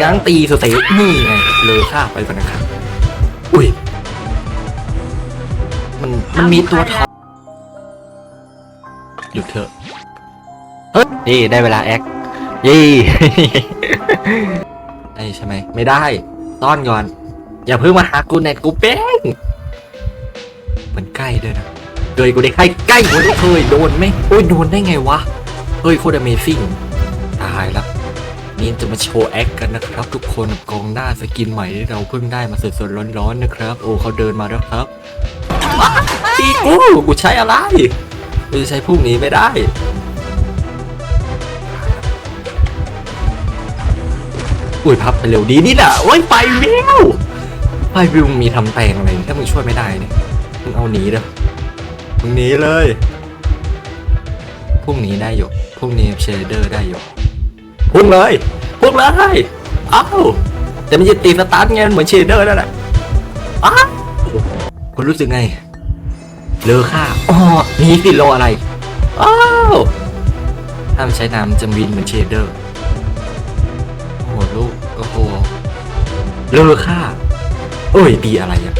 ง้างตีสเตปนี่ไงเลยฆ่าไปก่อนนะครับ อุ้ย มันมันมีตัวท็อปหยุดเถอะ เฮ้ยนี่ได้เวลาแอคยี่ไอ้ใช่ไหม ไม่ได้ ต้อนก่อน อย่าเพิ่งมาหากูเน็ตกูเป้งมันใกล้ด้วยนะเกยกูได้ใกล้ใกล้กูได้เคยโดนไหมโอ้ยโดนได้ไงวะ เฮ้ยโคตร Amazing ตายแล้ว นี่จะมาโชว์แอคกันนะครับทุกคนกองหน้าสกินใหม่ที่เราเพิ่งได้มาสดๆร้อนๆนะครับ โอ้เขาเดินมาแล้วครับว้ายตีกูกูใช้อะไรกูจะใช้พวกนี้ไม่ได้อุ้ยพับไปเร็วดีนี่น่ะโอ้ยไปวิวไปวิวมีทำแตงอะไรถ้ามึงช่วยไม่ได้เนี่ยมึงเอาหนีเด้อมึงหนีเลยพวกนี้ได้อยู่พวกนี้เชเดอร์ได้อยู่พุ่งเลย งเลยเอ้าแต่มันจะตีสตาร์ทไงเหมือนเชเดอร์นั่นแหละอ้าวคุณรู้สึกไงเลอค่าอ๋อนี่สิโลอะไรอ้าวถ้ามันใช้น้ำจะวินเหมือนเชเดอร์โอ้โหลูกโอ้โหเลอค่าเอ้ยตีอะไรอะ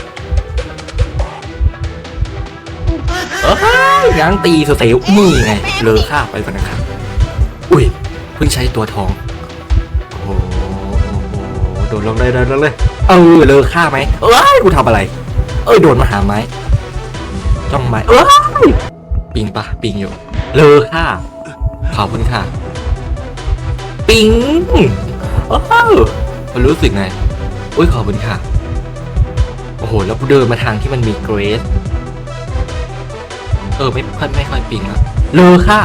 เอ้ยง้างตีสเตลนี่ไงเลอค่าไปก่อนนะครับอุ้ยเพิ่งใช้ตัวทอง โดนลงเลยโดนลงเลย เออเลอค่าไหมเอ้ยกูทำอะไร เอ้ยโดนมาหาไหมจ้องไหมเอ้ยปิงปะปิงอยู่ เลอค่าขอบคุณค่ะ ปิงโอ้โหมันรู้สึกไงอุ้ยขอบคุณค่ะ โอ้โห แล้วเดินมาทางที่มันมีเกรสเออไม่ค่อยไม่ค่อยปิงแล้วเลอค่ะ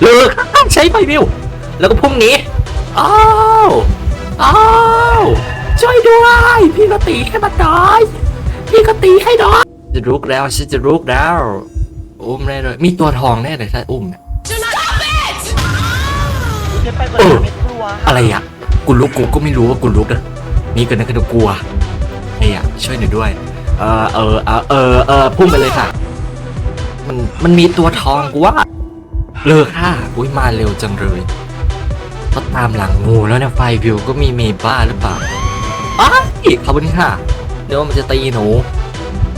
เลอค่ะ ใช้ไฟวิว แล้วก็พุ่งหนี้อ้าวอ้าวช่วยด้วย พี่ก็ตีให้มันน้อยพี่ก็ตีให้น้อยจะรุกแล้วฉันจะรุกแล้วอุ้มได้เลยมีตัวทองแน่เลยถ้าอุ้มเนี่ยจะไปเปิดเออไม่กลัวอะไรอะกูลุกกูก็ไม่รู้ว่ากูลุกนะนี่กันนะกันกลัวไอ้อะช่วยหน่อยด้วยเออเออเออเออเออพุ่งไปเลยค่ะ มันมันมีตัวทองกูว่า เลอค่ะ อุ้ยมาเร็วจังเลยก็ตามหลังงูแล้วเนี่ยไฟวิวก็มีเมบ้าหรือเปล่าอ้าวขอบคุณค่ะเดี๋ยวมันจะตีหนู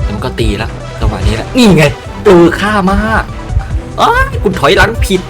แต่มันก็ตีแล้วจังหวะนี้แหละนี่ไงเออค่ามากอ้าคุณถอยหลังผิด